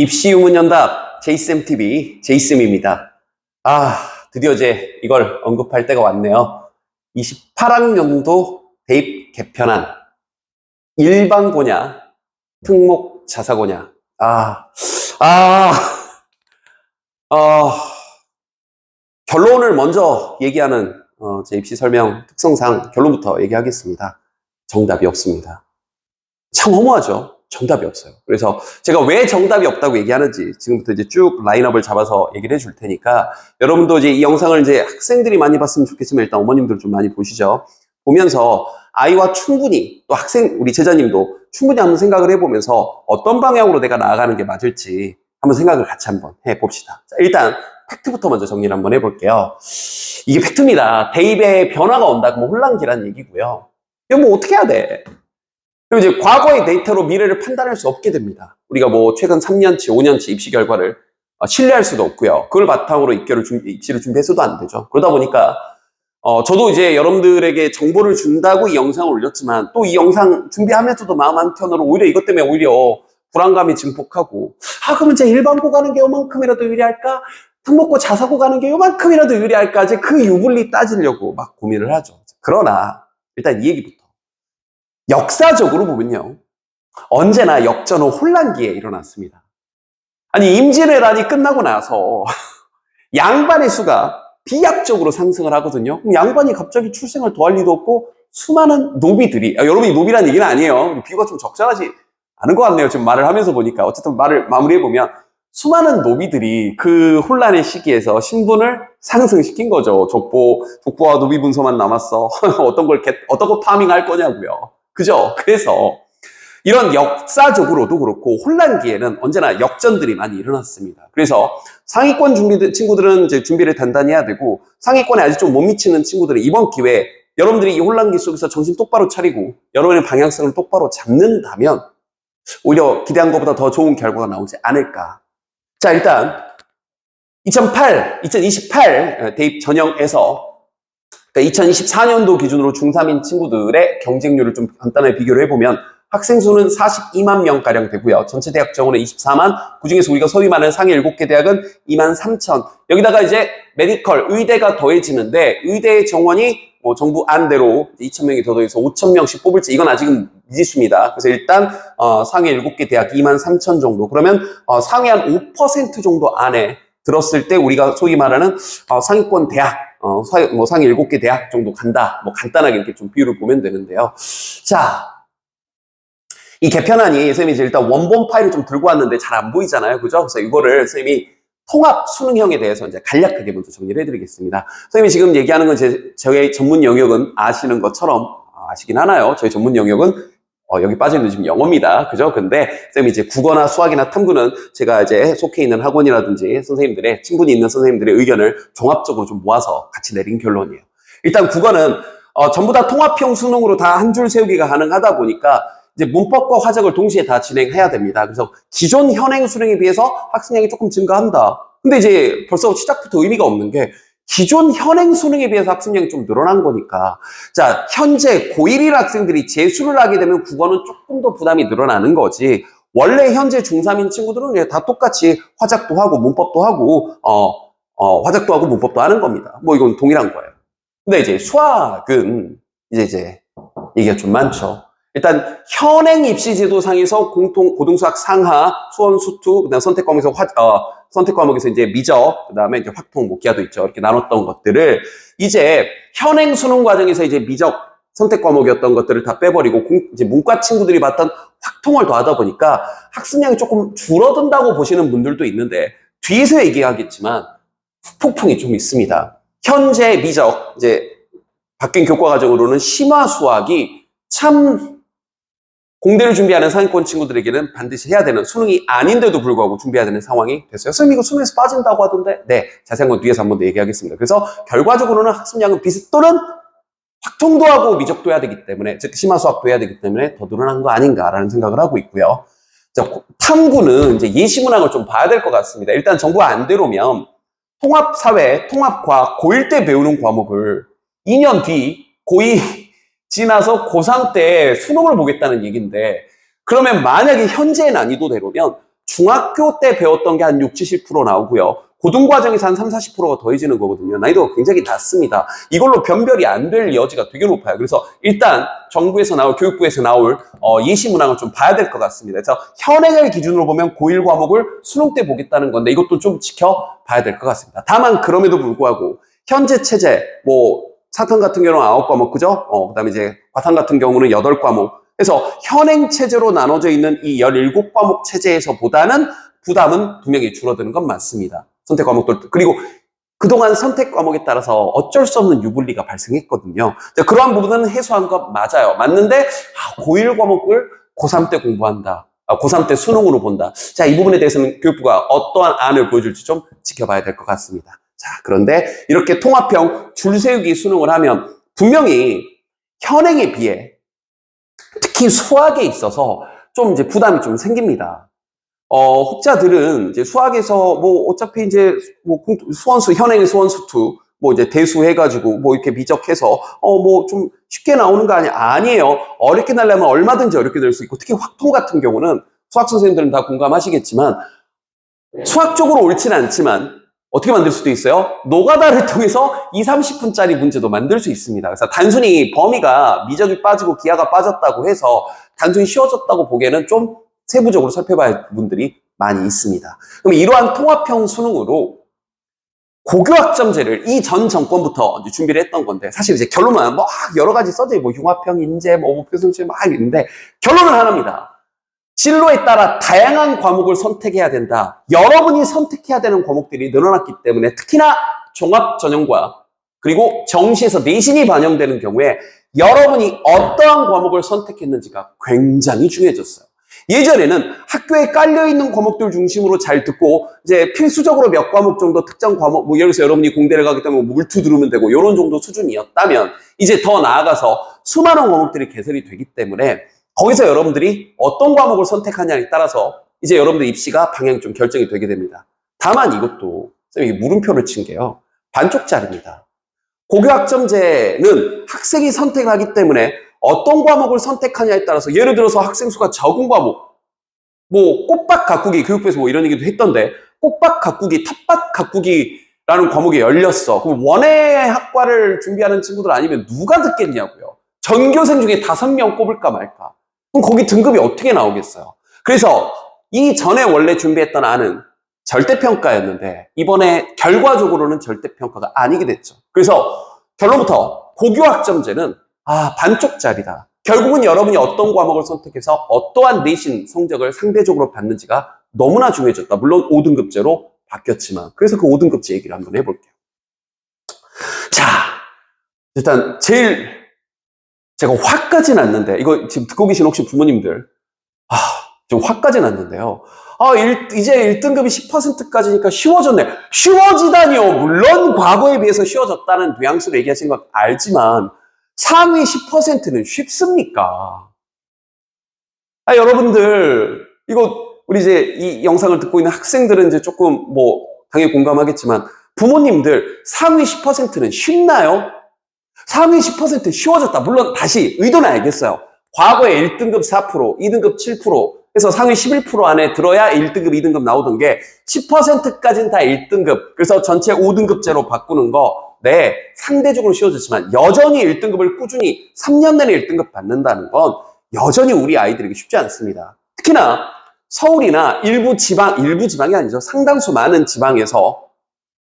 입시 유문연답 제이쌤TV 제이쌤입니다. 아, 드디어 이제 이걸 언급할 때가 왔네요. 28학년도 대입 개편안 일반고냐 특목 자사고냐 아, 아, 아, 결론을 먼저 얘기하는 어, 제 입시 설명 특성상 결론부터 얘기하겠습니다. 정답이 없습니다. 참 허무하죠. 정답이 없어요. 그래서 제가 왜 정답이 없다고 얘기하는지 지금부터 이제 쭉 라인업을 잡아서 얘기를 해줄 테니까 여러분도 이제 이 영상을 이제 학생들이 많이 봤으면 좋겠지만 일단 어머님들 좀 많이 보시죠. 보면서 아이와 충분히 또 학생 우리 제자님도 충분히 한번 생각을 해보면서 어떤 방향으로 내가 나아가는 게 맞을지 한번 생각을 같이 한번 해봅시다. 자, 일단 팩트부터 먼저 정리를 한번 해볼게요. 이게 팩트입니다. 대입에 변화가 온다 그러면 혼란기란 얘기고요. 이거 뭐 어떻게 해야 돼? 그리고 이제 과거의 데이터로 미래를 판단할 수 없게 됩니다. 우리가 뭐 최근 3년치, 5년치 입시 결과를 어, 신뢰할 수도 없고요. 그걸 바탕으로 입결을 준, 입시를 준비해서도 안 되죠. 그러다 보니까 어, 저도 이제 여러분들에게 정보를 준다고 이 영상을 올렸지만 또 이 영상 준비하면서도 마음 한켠으로 오히려 이것 때문에 오히려 불안감이 증폭하고 아 그러면 제 일반고 가는 게 요만큼이라도 유리할까? 특목고 자사고 가는 게 요만큼이라도 유리할까? 이제 그 유불리 따지려고 막 고민을 하죠. 그러나 일단 이 얘기부터 역사적으로 보면요. 언제나 역전은 혼란기에 일어났습니다. 아니, 임진왜란이 끝나고 나서 양반의 수가 비약적으로 상승을 하거든요. 그럼 양반이 갑자기 출생을 더할 리도 없고 수많은 노비들이, 아, 여러분이 노비란 얘기는 아니에요. 비유가 좀 적절하지 않은 것 같네요. 지금 말을 하면서 보니까. 어쨌든 말을 마무리해보면 수많은 노비들이 그 혼란의 시기에서 신분을 상승시킨 거죠. 족보, 족보와 노비 분서만 남았어. 어떤 걸, 개- 어떤 거 파밍 할 거냐고요. 그죠? 그래서 이런 역사적으로도 그렇고 혼란기에는 언제나 역전들이 많이 일어났습니다. 그래서 상위권 준비 친구들은 이제 준비를 단단히 해야 되고 상위권에 아직 좀 못 미치는 친구들은 이번 기회에 여러분들이 이 혼란기 속에서 정신 똑바로 차리고 여러분의 방향성을 똑바로 잡는다면 오히려 기대한 것보다 더 좋은 결과가 나오지 않을까. 자, 일단 2008, 2028 대입 전형에서 그러니까 2024년도 기준으로 중3인 친구들의 경쟁률을 좀 간단하게 비교를 해보면 학생 수는 42만 명가량 되고요. 전체 대학 정원은 24만, 그 중에서 우리가 소위 말하는 상위 7개 대학은 2만 3천. 여기다가 이제 메디컬, 의대가 더해지는데 의대 정원이 뭐 정부 안대로 2천 명이 더 더해서 5천 명씩 뽑을지 이건 아직은 미지수입니다. 그래서 일단 어, 상위 7개 대학 2만 3천 정도. 그러면 어, 상위 한 5% 정도 안에 들었을 때 우리가 소위 말하는 어, 상위권 대학 어, 사- 뭐 상위 7개 대학 정도 간다. 뭐 간단하게 이렇게 좀 비율을 보면 되는데요. 자, 이 개편안이 선생님이 이제 일단 원본 파일을 좀 들고 왔는데 잘 안 보이잖아요. 그죠? 그래서 이거를 선생님이 통합 수능형에 대해서 이제 간략하게 먼저 정리를 해드리겠습니다. 선생님이 지금 얘기하는 건 제, 저의 전문 영역은 아시는 것처럼 아, 아시긴 하나요? 저희 전문 영역은 어, 여기 빠져 있는 지금 영어입니다. 그죠? 근데 선생님이 이제 국어나 수학이나 탐구는 제가 이제 속해 있는 학원이라든지 선생님들의 친분이 있는 선생님들의 의견을 종합적으로 좀 모아서 같이 내린 결론이에요. 일단 국어는 어, 전부 다 통합형 수능으로 다 한 줄 세우기가 가능하다 보니까 이제 문법과 화작을 동시에 다 진행해야 됩니다. 그래서 기존 현행 수능에 비해서 학생량이 조금 증가한다. 근데 이제 벌써 시작부터 의미가 없는 게 기존 현행 수능에 비해서 학생량이 좀 늘어난 거니까 자 현재 고1일 학생들이 재수를 하게 되면 국어는 조금 더 부담이 늘어나는 거지 원래 현재 중3인 친구들은 다 똑같이 화작도 하고 문법도 하고 어, 어, 화작도 하고 문법도 하는 겁니다. 뭐 이건 동일한 거예요. 근데 이제 수학은 이제 이제 얘기가 좀 많죠. 일단 현행 입시 제도상에서 공통 고등수학 상하, 수원 수투, 그다음 선택 과목에서 화, 어, 선택 과목에서 이제 미적, 그다음에 이제 확통, 목기하도 있죠. 이렇게 나눴던 것들을 이제 현행 수능 과정에서 이제 미적 선택 과목이었던 것들을 다 빼버리고 공- 이제 문과 친구들이 봤던 확통을 더하다 보니까 학습량이 조금 줄어든다고 보시는 분들도 있는데 뒤에서 얘기하겠지만 폭풍이 좀 있습니다. 현재 미적 이제 바뀐 교과 과정으로는 심화 수학이 참 공대를 준비하는 상위권 친구들에게는 반드시 해야 되는 수능이 아닌데도 불구하고 준비해야 되는 상황이 됐어요. 선생님 이거 수능에서 빠진다고 하던데 네 자세한 건 뒤에서 한 번 더 얘기하겠습니다. 그래서 결과적으로는 학습량은 비슷 또는 확통도 하고 미적도 해야 되기 때문에 즉 심화 수학도 해야 되기 때문에 더 늘어난 거 아닌가라는 생각을 하고 있고요. 자, 고- 탐구는 이제 예시문항을 좀 봐야 될 것 같습니다. 일단 정부 안대로면 통합사회, 통합과학, 고1 때 배우는 과목을 2년 뒤 고2 지나서 고3 때 수능을 보겠다는 얘기인데 그러면 만약에 현재 난이도대로면 중학교 때 배웠던 게 한 60, 70% 나오고요. 고등과정에서 한 3, 40%가 더해지는 거거든요. 난이도가 굉장히 낮습니다. 이걸로 변별이 안 될 여지가 되게 높아요. 그래서 일단 정부에서 나올, 교육부에서 나올 어, 예시 문항을 좀 봐야 될 것 같습니다. 그래서 현행을 기준으로 보면 고1 과목을 수능 때 보겠다는 건데 이것도 좀 지켜봐야 될 것 같습니다. 다만 그럼에도 불구하고 현재 체제, 뭐 사탕 같은 경우는 9과목, 그죠? 어, 그 다음에 이제 과탕 같은 경우는 8과목. 그래서 현행 체제로 나눠져 있는 이 17과목 체제에서 보다는 부담은 분명히 줄어드는 건 맞습니다. 선택 과목들. 그리고 그동안 선택 과목에 따라서 어쩔 수 없는 유불리가 발생했거든요. 자, 그러한 부분은 해소한 것 맞아요. 맞는데, 아, 고1 과목을 고3 때 공부한다. 아, 고3 때 수능으로 본다. 자, 이 부분에 대해서는 교육부가 어떠한 안을 보여줄지 좀 지켜봐야 될 것 같습니다. 자, 그런데 이렇게 통합형 줄세우기 수능을 하면 분명히 현행에 비해 특히 수학에 있어서 좀 이제 부담이 좀 생깁니다. 어, 혹자들은 이제 수학에서 뭐 어차피 이제 뭐 공- 수원수, 현행의 수원수 2, 뭐 이제 대수해가지고 뭐 이렇게 미적해서 어, 뭐 좀 쉽게 나오는 거 아니야? 아니에요. 어렵게 나려면 얼마든지 어렵게 될 수 있고 특히 확통 같은 경우는 수학 선생님들은 다 공감하시겠지만 수학적으로 옳지는 않지만 어떻게 만들 수도 있어요? 노가다를 통해서 2, 30분짜리 문제도 만들 수 있습니다. 그래서 단순히 범위가 미적이 빠지고 기하가 빠졌다고 해서 단순히 쉬워졌다고 보기에는 좀 세부적으로 살펴봐야 할 부분들이 많이 있습니다. 그럼 이러한 통합형 수능으로 고교학점제를 이 전 정권부터 준비를 했던 건데 사실 이제 결론은 뭐 여러 가지 써져 있고 융합형 인재, 뭐 목표 성취 막 있는데 결론은 하나입니다. 진로에 따라 다양한 과목을 선택해야 된다. 여러분이 선택해야 되는 과목들이 늘어났기 때문에 특히나 종합 전형과 그리고 정시에서 내신이 반영되는 경우에 여러분이 어떠한 과목을 선택했는지가 굉장히 중요해졌어요. 예전에는 학교에 깔려있는 과목들 중심으로 잘 듣고 이제 필수적으로 몇 과목 정도 특정 과목, 뭐 예를 들어서 여러분이 공대를 가기 때문에 뭐 물투 들으면 되고 이런 정도 수준이었다면 이제 더 나아가서 수많은 과목들이 개설이 되기 때문에 거기서 여러분들이 어떤 과목을 선택하냐에 따라서 이제 여러분들 입시가 방향이 좀 결정이 되게 됩니다. 다만 이것도 선생님이 물음표를 친 게요. 반쪽짜리입니다. 고교학점제는 학생이 선택하기 때문에 어떤 과목을 선택하냐에 따라서 예를 들어서 학생 수가 적은 과목 뭐 꽃밭 가꾸기 교육부에서 뭐 이런 얘기도 했던데 꽃밭 가꾸기 텃밭 가꾸기라는 과목이 열렸어 그럼 원예 학과를 준비하는 친구들 아니면 누가 듣겠냐고요 전교생 중에 다섯 명 뽑을까 말까 그럼 거기 등급이 어떻게 나오겠어요 그래서 이 전에 원래 준비했던 안은 절대평가였는데 이번에 결과적으로는 절대평가가 아니게 됐죠 그래서 결론부터 고교학점제는 아, 반쪽짜리다. 결국은 여러분이 어떤 과목을 선택해서 어떠한 내신 성적을 상대적으로 받는지가 너무나 중요해졌다. 물론 5등급제로 바뀌었지만. 그래서 그 5등급제 얘기를 한번 해볼게요. 자, 일단 제일 제가 화까지 났는데, 이거 지금 듣고 계신 혹시 부모님들, 아, 좀 화까지 났는데요. 아, 일- 이제 1등급이 10%까지니까 쉬워졌네. 쉬워지다니요. 물론 과거에 비해서 쉬워졌다는 뉘앙스로 얘기하시는 건 알지만, 상위 10%는 쉽습니까? 아, 여러분들, 이거, 우리 이제 이 영상을 듣고 있는 학생들은 이제 조금 뭐, 당연히 공감하겠지만, 부모님들 상위 10%는 쉽나요? 상위 10% 쉬워졌다. 물론 다시 의도는 알겠어요. 과거에 1등급 4%, 2등급 7%, 해서 상위 11% 안에 들어야 1등급, 2등급 나오던 게 10%까지는 다 1등급. 그래서 전체 5등급제로 바꾸는 거, 네, 상대적으로 쉬워졌지만 여전히 1등급을 꾸준히 3년 내내 1등급 받는다는 건 여전히 우리 아이들에게 쉽지 않습니다. 특히나 서울이나 일부 지방, 일부 지방이 아니죠. 상당수 많은 지방에서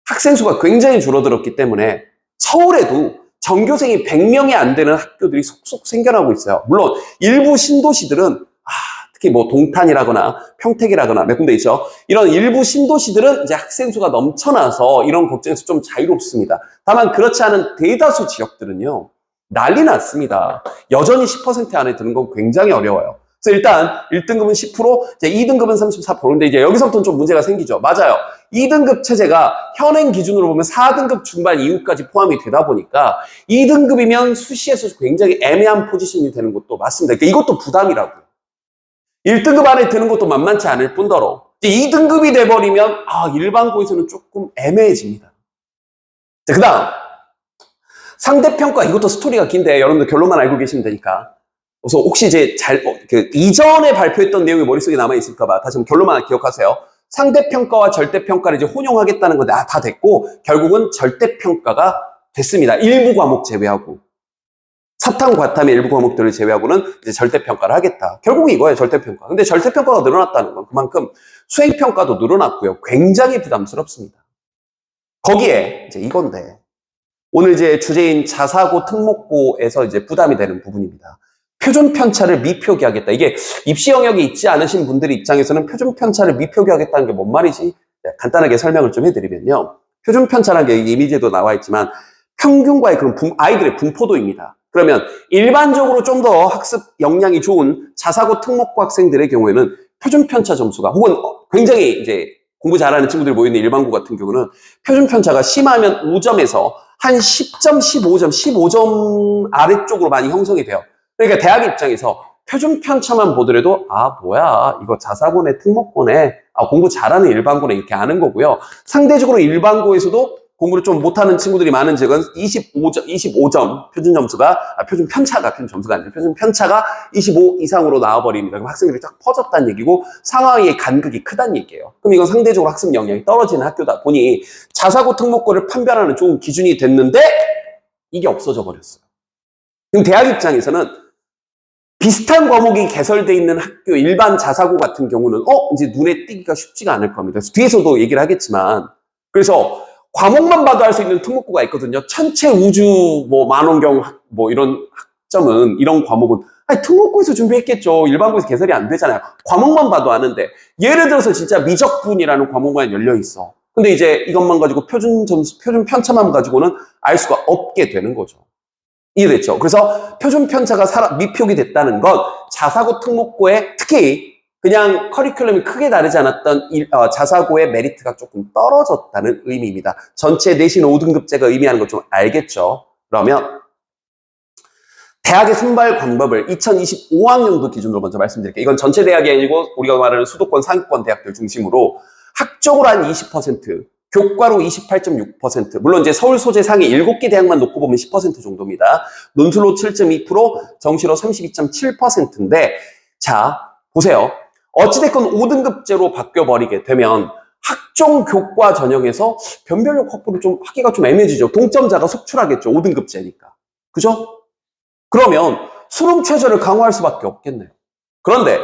학생 수가 굉장히 줄어들었기 때문에 서울에도 전교생이 100명이 안 되는 학교들이 속속 생겨나고 있어요. 물론 일부 신도시들은 아, 특히 뭐 동탄이라거나 평택이라거나 몇 군데 있죠. 이런 일부 신도시들은 이제 학생 수가 넘쳐나서 이런 걱정에서 좀 자유롭습니다. 다만 그렇지 않은 대다수 지역들은요. 난리 났습니다. 여전히 10% 안에 드는 건 굉장히 어려워요. 그래서 일단 1등급은 10%, 이제 2등급은 34%. 근데 이제 여기서부터는 좀 문제가 생기죠. 맞아요. 2등급 체제가 현행 기준으로 보면 4등급 중반 이후까지 포함이 되다 보니까 2등급이면 수시에서 굉장히 애매한 포지션이 되는 것도 맞습니다. 그러니까 이것도 부담이라고요. 1등급 안에 드는 것도 만만치 않을 뿐더러 이제 2등급이 돼버리면 아 일반고에서는 조금 애매해집니다. 자, 그 다음 상대평가 이것도 스토리가 긴데 여러분들 결론만 알고 계시면 되니까 그래서 혹시 이제 잘, 어, 그, 이전에 발표했던 내용이 머릿속에 남아있을까봐 다시 한번 결론만 기억하세요. 상대평가와 절대평가를 이제 혼용하겠다는 건데, 아, 다 됐고, 결국은 절대평가가 됐습니다. 일부 과목 제외하고. 사탐, 과탐의 일부 과목들을 제외하고는 이제 절대평가를 하겠다. 결국 이거예요, 절대평가. 근데 절대평가가 늘어났다는 건 그만큼 수행평가도 늘어났고요. 굉장히 부담스럽습니다. 거기에 이제 이건데, 오늘 이제 주제인 자사고 특목고에서 이제 부담이 되는 부분입니다. 표준 편차를 미표기하겠다. 이게 입시 영역이 있지 않으신 분들 입장에서는 표준 편차를 미표기하겠다는 게 뭔 말이지? 네, 간단하게 설명을 좀 해드리면요. 표준 편차라는 게 이미지에도 나와 있지만 평균과의 그런 분- 아이들의 분포도입니다. 그러면 일반적으로 좀 더 학습 역량이 좋은 자사고 특목고 학생들의 경우에는 표준 편차 점수가 혹은 어, 굉장히 이제 공부 잘하는 친구들이 모이는 일반고 같은 경우는 표준 편차가 심하면 5점에서 한 10점, 15점, 15점 아래쪽으로 많이 형성이 돼요. 그러니까 대학 입장에서 표준 편차만 보더라도 아 뭐야 이거 자사고네 특목고네 아 공부 잘하는 일반고네 이렇게 아는 거고요. 상대적으로 일반고에서도 공부를 좀 못하는 친구들이 많은 적은 25점, 25점 표준 점수가 아, 표준 편차가 표준 점수가 아니라 표준 편차가 25 이상으로 나와버립니다. 그럼 학생들이 쫙 퍼졌다는 얘기고 상황의 간극이 크다는 얘기예요. 그럼 이건 상대적으로 학습 역량이 떨어지는 학교다 보니 자사고 특목고를 판별하는 좋은 기준이 됐는데 이게 없어져 버렸어요. 그럼 대학 입장에서는 비슷한 과목이 개설되어 있는 학교 일반 자사고 같은 경우는 어 이제 눈에 띄기가 쉽지가 않을 겁니다. 뒤에서도 얘기를 하겠지만 그래서 과목만 봐도 알수 있는 특목고가 있거든요. 천체 우주 뭐 만원경 학- 뭐 이런 학점은 이런 과목은 아니 특목고에서 준비했겠죠. 일반고에서 개설이 안 되잖아요. 과목만 봐도 아는데 예를 들어서 진짜 미적분이라는 과목만 열려 있어. 근데 이제 이것만 가지고 표준 점수, 표준 편차만 가지고는 알 수가 없게 되는 거죠. 이해됐죠? 그래서 표준 편차가 미표기 됐다는 건 자사고 특목고에 특히 그냥 커리큘럼이 크게 다르지 않았던 일- 어, 자사고의 메리트가 조금 떨어졌다는 의미입니다. 전체 내신 5등급제가 의미하는 걸 좀 알겠죠? 그러면 대학의 선발 방법을 2025학년도 기준으로 먼저 말씀드릴게요. 이건 전체 대학이 아니고 우리가 말하는 수도권 상위권 대학들 중심으로 학적으로 한 20%, 교과로 28.6%, 물론 이제 서울 소재 상위 7개 대학만 놓고 보면 10% 정도입니다. 논술로 7.2%, 정시로 32.7%인데, 자, 보세요. 어찌됐건 5등급제로 바뀌어버리게 되면 학종 교과 전형에서 변별력 확보를 좀 하기가 좀 애매해지죠. 동점자가 속출하겠죠. 5등급제니까. 그죠? 그러면 수능 최저를 강화할 수밖에 없겠네요. 그런데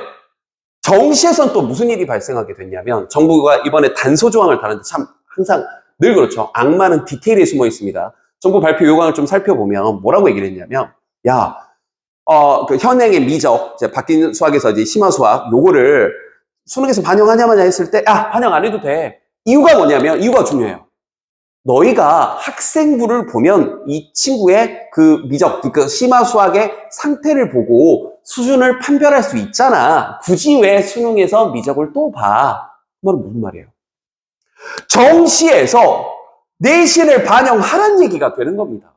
정시에선 또 무슨 일이 발생하게 됐냐면 정부가 이번에 단소 조항을 다는데 참 항상 늘 그렇죠. 악마는 디테일에 숨어 있습니다. 정부 발표 요강을 좀 살펴보면 뭐라고 얘기를 했냐면 야, 어, 그 현행의 미적, 이제 바뀐 수학에서 이제 심화 수학 요거를 수능에서 반영하냐 마냐 했을 때 야, 반영 안 해도 돼. 이유가 뭐냐면 이유가 중요해요. 너희가 학생부를 보면 이 친구의 그 미적, 그 심화 수학의 상태를 보고 수준을 판별할 수 있잖아. 굳이 왜 수능에서 미적을 또 봐? 그 말은 무슨 말이에요? 정시에서 내신을 반영하라는 얘기가 되는 겁니다.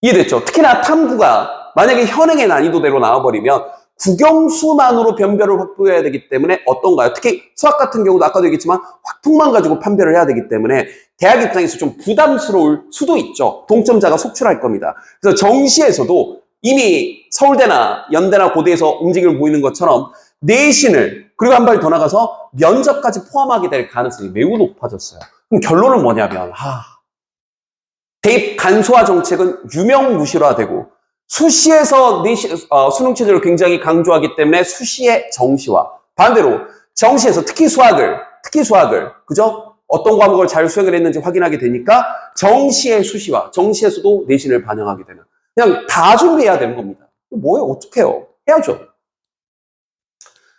이해됐죠? 특히나 탐구가 만약에 현행의 난이도대로 나와버리면 국영수만으로 변별을 확보해야 되기 때문에 어떤가요? 특히 수학 같은 경우도 아까도 얘기했지만 확통만 가지고 판별을 해야 되기 때문에 대학 입장에서 좀 부담스러울 수도 있죠. 동점자가 속출할 겁니다. 그래서 정시에서도 이미 서울대나 연대나 고대에서 움직임을 보이는 것처럼 내신을 그리고 한 발 더 나가서 면접까지 포함하게 될 가능성이 매우 높아졌어요. 그럼 결론은 뭐냐면 하, 대입 간소화 정책은 유명무실화되고 수시에서 내신, 어, 수능 체제를 굉장히 강조하기 때문에 수시의 정시화 반대로 정시에서 특히 수학을 특히 수학을 그죠? 어떤 과목을 잘 수행을 했는지 확인하게 되니까 정시의 수시화 정시에서도 내신을 반영하게 되는 그냥 다 준비해야 되는 겁니다. 뭐예요? 어떡해요? 해야죠.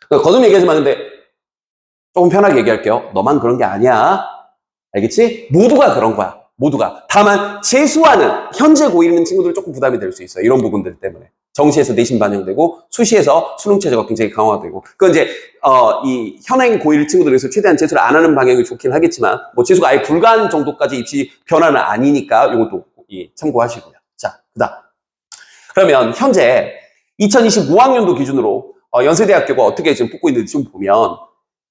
거듭 얘기하지만 근데 조금 편하게 얘기할게요. 너만 그런 게 아니야. 알겠지? 모두가 그런 거야. 모두가. 다만 재수하는 현재 고1 있는 친구들 조금 부담이 될 수 있어요. 이런 부분들 때문에. 정시에서 내신 반영되고 수시에서 수능 체제가 굉장히 강화되고. 그건 이제 어, 이 현행 고1 친구들에서 최대한 재수를 안 하는 방향이 좋긴 하겠지만 뭐 재수가 아예 불가한 정도까지 입시 변화는 아니니까 이것도 이, 참고하시고요. 자, 그다음. 그러면 현재 2025학년도 기준으로 어, 연세대학교가 어떻게 지금 뽑고 있는지 좀 보면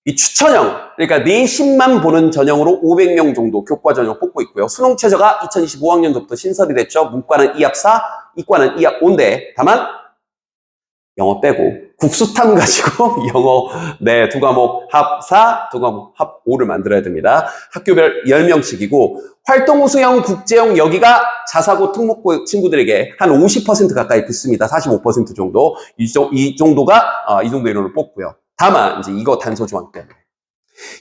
이 추천형, 그러니까 내신만 보는 전형으로 500명 정도 교과 전형 뽑고 있고요. 수능 최저가 2025학년도부터 신설이 됐죠. 문과는 2합 4, 이과는 2합 5인데 다만 영어 빼고 국수탐 가지고 영어 네 두 과목 합 4, 두 과목 합 5를 만들어야 됩니다. 학교별 10명씩이고 활동 우수형 국제형 여기가 자사고 특목고 친구들에게 한 50% 가까이 붙습니다. 45% 정도 이, 정- 이 정도가 아, 이 정도 인원을 뽑고요. 다만 이제 이거 단서 조항 때문에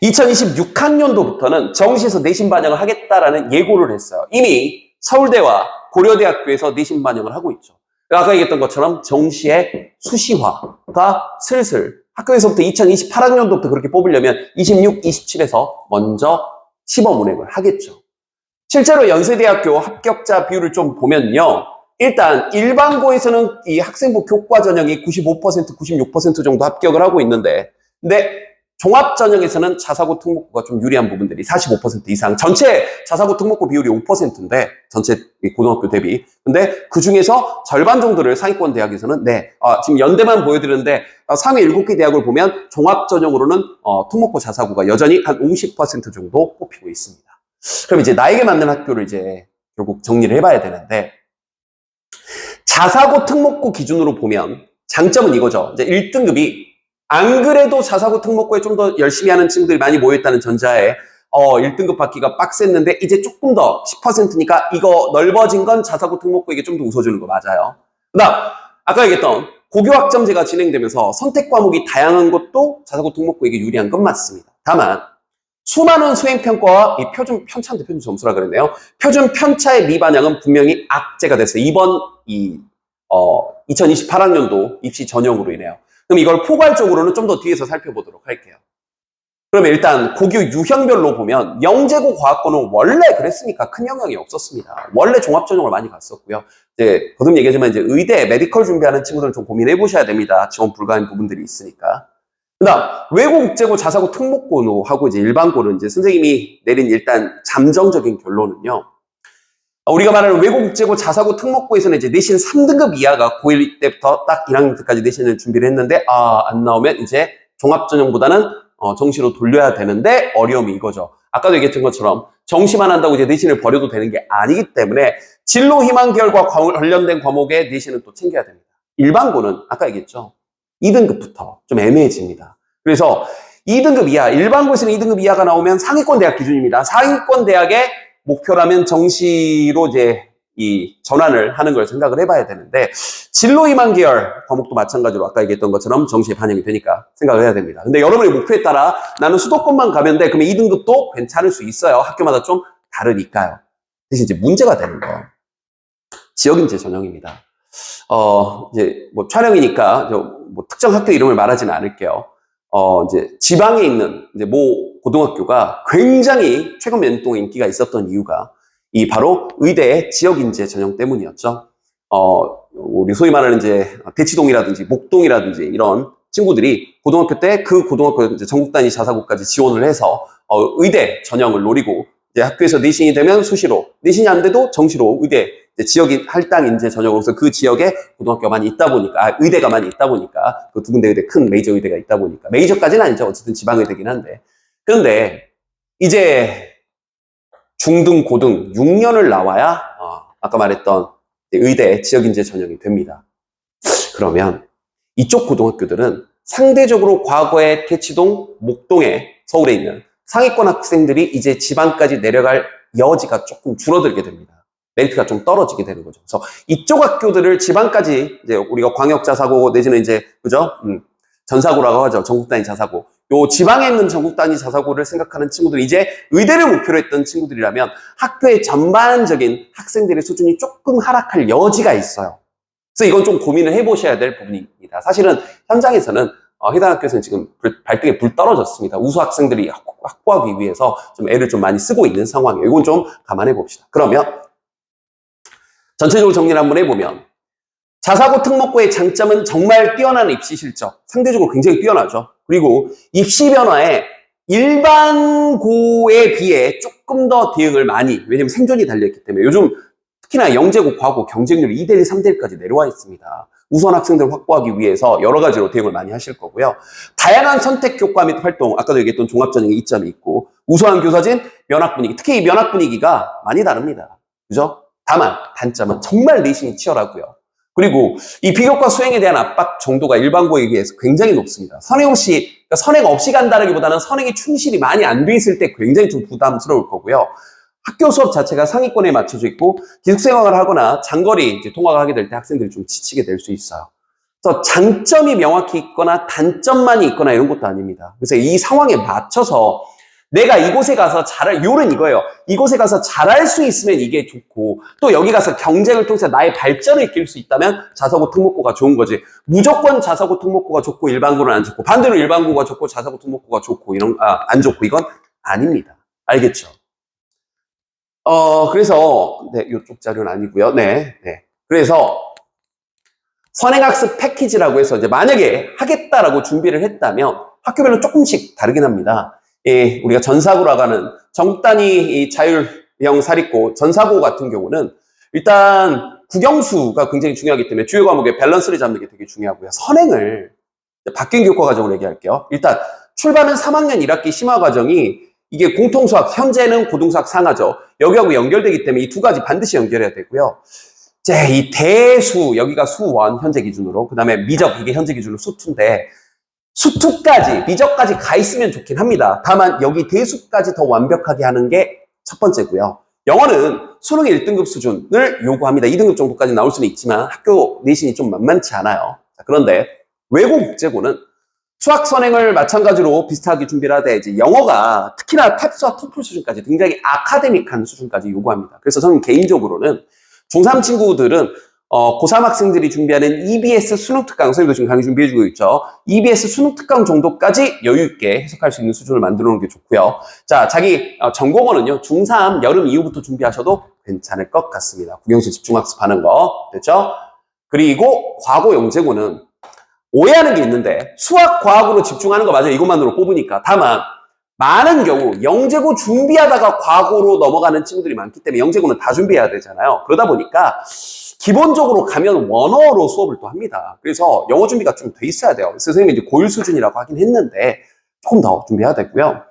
2026학년도부터는 정시에서 내신 반영을 하겠다라는 예고를 했어요. 이미 서울대와 고려대학교에서 내신 반영을 하고 있죠. 아까 얘기했던 것처럼 정시의 수시화가 슬슬 학교에서부터 2028학년도부터 그렇게 뽑으려면 26, 27에서 먼저 시범 운행을 하겠죠. 실제로 연세대학교 합격자 비율을 좀 보면요. 일단 일반고에서는 이 학생부 교과 전형이 95%, 96% 정도 합격을 하고 있는데 근데 종합 전형에서는 자사고 특목고가 좀 유리한 부분들이 45% 이상. 전체 자사고 특목고 비율이 5%인데 전체 이 고등학교 대비. 근데 그 중에서 절반 정도를 상위권 대학에서는 네 아, 지금 연대만 보여드리는데 어, 상위 7개 대학을 보면 종합 전형으로는 어, 특목고 자사고가 여전히 한 50% 정도 뽑히고 있습니다. 그럼 이제 나에게 맞는 학교를 이제 결국 정리를 해봐야 되는데 자사고 특목고 기준으로 보면 장점은 이거죠. 이제 1등급이 안 그래도 자사고 특목고에 좀 더 열심히 하는 친구들이 많이 모여있다는 전자에 어, 1등급 받기가 빡셌는데 이제 조금 더 10%니까 이거 넓어진 건 자사고 특목고에게 좀 더 웃어주는 거 맞아요. 그다음 아까 얘기했던 고교학점제가 진행되면서 선택 과목이 다양한 것도 자사고 특목고에게 유리한 건 맞습니다. 다만 수많은 수행평가와 이 표준 편차인데 표준 점수라 그랬네요. 표준 편차의 미반영은 분명히 악재가 됐어요. 이번 이 어, 2028학년도 입시 전형으로 인해요. 그럼 이걸 포괄적으로는 좀 더 뒤에서 살펴보도록 할게요. 그러면 일단 고교 유형별로 보면 영재고 과학고는 원래 그랬으니까 큰 영향이 없었습니다. 원래 종합전형을 많이 갔었고요. 이제 거듭 얘기하지만 이제 의대, 메디컬 준비하는 친구들은 좀 고민해 보셔야 됩니다. 지원 불가한 부분들이 있으니까. 그다음 외고 국제고 자사고 특목고노 하고 이제 일반고는 이제 선생님이 내린 일단 잠정적인 결론은요. 어, 우리가 말하는 외고 국제고 자사고 특목고에서는 이제 내신 3등급 이하가 고1 때부터 딱 1학년 때까지 내신을 준비를 했는데 아 안 나오면 이제 종합전형보다는 어, 정시로 돌려야 되는데 어려움이 이거죠. 아까도 얘기했던 것처럼 정시만 한다고 이제 내신을 버려도 되는 게 아니기 때문에 진로 희망 계열과 과- 관련된 과목의 내신은 또 챙겨야 됩니다. 일반고는 아까 얘기했죠. 2등급부터 좀 애매해집니다. 그래서 2등급 이하, 일반고에서는 2등급 이하가 나오면 상위권 대학 기준입니다. 상위권 대학의 목표라면 정시로 이제 이 전환을 하는 걸 생각을 해봐야 되는데 진로 희망 계열 과목도 마찬가지로 아까 얘기했던 것처럼 정시에 반영이 되니까 생각을 해야 됩니다. 근데 여러분의 목표에 따라 나는 수도권만 가면 돼. 그러면 2등급도 괜찮을 수 있어요. 학교마다 좀 다르니까요. 대신 이제 문제가 되는 거 지역인재 전형입니다. 어, 이제 뭐 촬영이니까 저뭐 특정 학교 이름을 말하지는 않을게요. 어, 이제 지방에 있는 이제 모 고등학교가 굉장히 최근 몇 동안 인기가 있었던 이유가 이 바로 의대의 지역 인재 전형 때문이었죠. 어, 우리 소위 말하는 이제 대치동이라든지 목동이라든지 이런 친구들이 고등학교 때 그 고등학교 이제 전국 단위 자사고까지 지원을 해서 어, 의대 전형을 노리고 이제 학교에서 내신이 되면 수시로 내신이 안 돼도 정시로 의대 지역인 할당 인재 전형으로서 그 지역에 고등학교가 많이 있다 보니까 아, 의대가 많이 있다 보니까 그 두 군데 의대 큰 메이저 의대가 있다 보니까 메이저까지는 아니죠 어쨌든 지방 의대긴 한데 그런데 이제 중등 고등 6년을 나와야 어, 아까 말했던 의대 지역인재 전형이 됩니다. 그러면 이쪽 고등학교들은 상대적으로 과거에 대치동, 목동에 서울에 있는 상위권 학생들이 이제 지방까지 내려갈 여지가 조금 줄어들게 됩니다. 메리트가 좀 떨어지게 되는 거죠. 그래서 이쪽 학교들을 지방까지 이제 우리가 광역 자 사고 내지는 이제 그죠? 음, 전사고라고 하죠. 전국 단위 자사고. 요 지방에 있는 전국 단위 자사고를 생각하는 친구들이 이제 의대를 목표로 했던 친구들이라면 학교의 전반적인 학생들의 수준이 조금 하락할 여지가 있어요. 그래서 이건 좀 고민을 해보셔야 될 부분입니다. 사실은 현장에서는 어, 해당 학교에서는 지금 불- 발등에 불 떨어졌습니다. 우수 학생들이 확- 확보하기 위해서 좀 애를 좀 많이 쓰고 있는 상황이에요. 이건 좀 감안해 봅시다. 그러면 전체적으로 정리를 한번 해보면 자사고 특목고의 장점은 정말 뛰어난 입시 실적, 상대적으로 굉장히 뛰어나죠. 그리고 입시 변화에 일반고에 비해 조금 더 대응을 많이, 왜냐면 생존이 달려있기 때문에 요즘 특히나 영재고, 과고 경쟁률이 2대1, 3대1까지 내려와 있습니다. 우선 학생들 확보하기 위해서 여러 가지로 대응을 많이 하실 거고요. 다양한 선택 교과 및 활동, 아까도 얘기했던 종합전형의 이점이 있고, 우수한 교사진, 면학 분위기, 특히 이 면학 분위기가 많이 다릅니다. 그죠? 다만, 단점은 정말 내신이 치열하고요. 그리고 이 비교과 수행에 대한 압박 정도가 일반 고에 비해서 굉장히 높습니다. 선행 없이, 그러니까 선행 없이 간다라기보다는 선행이 충실히 많이 안 돼 있을 때 굉장히 좀 부담스러울 거고요. 학교 수업 자체가 상위권에 맞춰져 있고 기숙생활을 하거나 장거리 이제 통학을 하게 될 때 학생들이 좀 지치게 될 수 있어요. 그래서 장점이 명확히 있거나 단점만이 있거나 이런 것도 아닙니다. 그래서 이 상황에 맞춰서 내가 이곳에 가서 잘할, 요는 이거예요. 이곳에 가서 잘할 수 있으면 이게 좋고, 또 여기 가서 경쟁을 통해서 나의 발전을 이끌 수 있다면 자사고 특목고가 좋은 거지. 무조건 자사고 특목고가 좋고 일반고는 안 좋고, 반대로 일반고가 좋고 자사고 특목고가 좋고, 이런, 아, 안 좋고, 이건 아닙니다. 알겠죠? 어, 그래서, 네, 요쪽 자료는 아니고요. 네, 네. 그래서, 선행학습 패키지라고 해서 이제 만약에 하겠다라고 준비를 했다면 학교별로 조금씩 다르긴 합니다. 예, 우리가 전사고라고 하는 정단위 이 자율형 사립고 전사고 같은 경우는 일단 국영수가 굉장히 중요하기 때문에 주요 과목의 밸런스를 잡는 게 되게 중요하고요. 선행을 바뀐 교과 과정으로 얘기할게요. 일단 출발은 3학년 1학기 심화 과정이 이게 공통수학 현재는 고등수학 상하죠. 여기하고 연결되기 때문에 이 두 가지 반드시 연결해야 되고요. 이제 이 대수 여기가 수원 현재 기준으로 그 다음에 미적 이게 현재 기준으로 수투인데 수투까지 미적까지 가 있으면 좋긴 합니다. 다만 여기 대수까지 더 완벽하게 하는 게 첫 번째고요. 영어는 수능 1등급 수준을 요구합니다. 2등급 정도까지 나올 수는 있지만 학교 내신이 좀 만만치 않아요. 자, 그런데 외국 국제고는 수학 선행을 마찬가지로 비슷하게 준비를 하되 이제 영어가 특히나 탭스와 토플 수준까지 굉장히 아카데믹한 수준까지 요구합니다. 그래서 저는 개인적으로는 중3 친구들은 어, 고3 학생들이 준비하는 EBS 수능 특강, 선생님도 지금 강의 준비해주고 있죠. EBS 수능 특강 정도까지 여유있게 해석할 수 있는 수준을 만들어 놓는 게 좋고요. 자, 자기 어, 전공어는요, 중3 여름 이후부터 준비하셔도 괜찮을 것 같습니다. 국영수 집중학습하는 거. 됐죠? 그리고 과거 영재고는 오해하는 게 있는데 수학, 과학으로 집중하는 거 맞아요. 이것만으로 뽑으니까. 다만 많은 경우 영재고 준비하다가 과거로 넘어가는 친구들이 많기 때문에 영재고는 다 준비해야 되잖아요. 그러다 보니까 기본적으로 가면 원어로 수업을 또 합니다. 그래서 영어 준비가 좀 돼 있어야 돼요. 선생님이 이제 고일 수준이라고 하긴 했는데 조금 더 준비해야 되고요.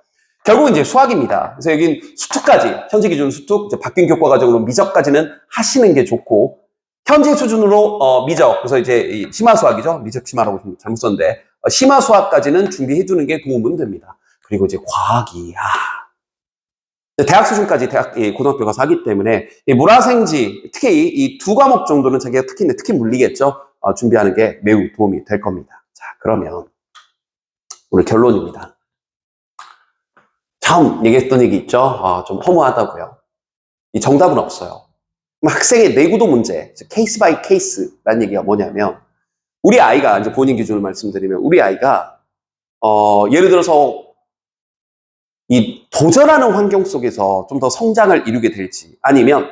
결국 이제 수학입니다. 그래서 여긴 수투까지 현재 기준 수투 이제 바뀐 교과 과정으로 미적까지는 하시는 게 좋고 현재 수준으로 어, 미적 그래서 이제 이 심화 수학이죠. 미적 심화라고 좀 잘못 썼는데 어, 심화 수학까지는 준비해 두는 게 도움은 됩니다. 그리고 이제 과학이 아 대학 수준까지 대학 예, 고등학교 가서 하기 때문에 이 물화생지 특히 이 두 과목 정도는 자기가 특히 특히 물리겠죠. 어, 준비하는 게 매우 도움이 될 겁니다. 자 그러면 오늘 결론입니다. 처음 얘기했던 얘기 있죠. 아, 좀 허무하다고요. 이 정답은 없어요. 학생의 내구도 문제, 케이스 바이 케이스라는 얘기가 뭐냐면 우리 아이가 이제 본인 기준을 말씀드리면 우리 아이가 어, 예를 들어서 이 도전하는 환경 속에서 좀 더 성장을 이루게 될지 아니면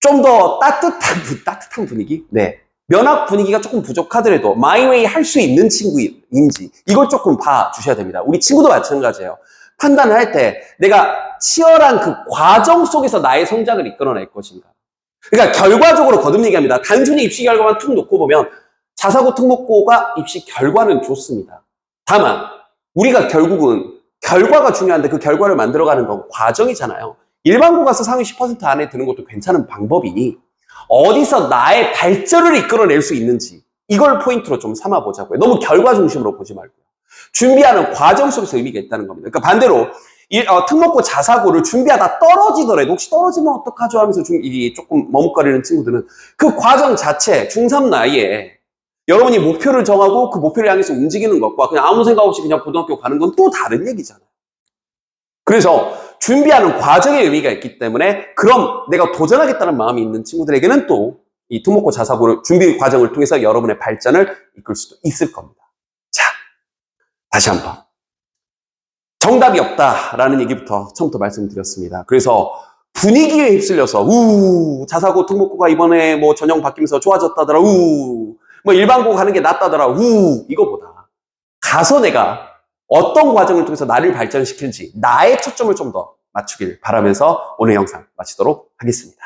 좀 더 따뜻한 분- 따뜻한 분위기, 네 면학 분위기가 조금 부족하더라도 마이웨이 할 수 있는 친구인지 이걸 조금 봐 주셔야 됩니다. 우리 친구도 마찬가지예요. 판단을 할 때 내가 치열한 그 과정 속에서 나의 성장을 이끌어낼 것인가. 그러니까 결과적으로 거듭 얘기 합니다. 단순히 입시 결과만 툭 놓고 보면 자사고 특목고가 입시 결과는 좋습니다. 다만 우리가 결국은 결과가 중요한데 그 결과를 만들어가는 건 과정이잖아요. 일반고 가서 상위 10% 안에 드는 것도 괜찮은 방법이니 어디서 나의 발전을 이끌어낼 수 있는지 이걸 포인트로 좀 삼아보자고요. 너무 결과 중심으로 보지 말고요. 준비하는 과정 속에서 의미가 있다는 겁니다. 그러니까 반대로 이, 어, 특목고 자사고를 준비하다 떨어지더라도 혹시 떨어지면 어떡하죠 하면서 좀, 이, 조금 머뭇거리는 친구들은 그 과정 자체 중3 나이에 여러분이 목표를 정하고 그 목표를 향해서 움직이는 것과 그냥 아무 생각 없이 그냥 고등학교 가는 건 또 다른 얘기잖아요. 그래서 준비하는 과정에 의미가 있기 때문에 그럼 내가 도전하겠다는 마음이 있는 친구들에게는 또이 특목고 자사고를 준비 과정을 통해서 여러분의 발전을 이끌 수도 있을 겁니다. 자, 다시 한번. 정답이 없다라는 얘기부터 처음부터 말씀드렸습니다. 그래서 분위기에 휩쓸려서 우 자사고 특목고가 이번에 뭐 전형 바뀌면서 좋아졌다더라 우 뭐 일반고 가는 게 낫다더라 우 이거보다 가서 내가 어떤 과정을 통해서 나를 발전시킬지 나의 초점을 좀 더 맞추길 바라면서 오늘 영상 마치도록 하겠습니다.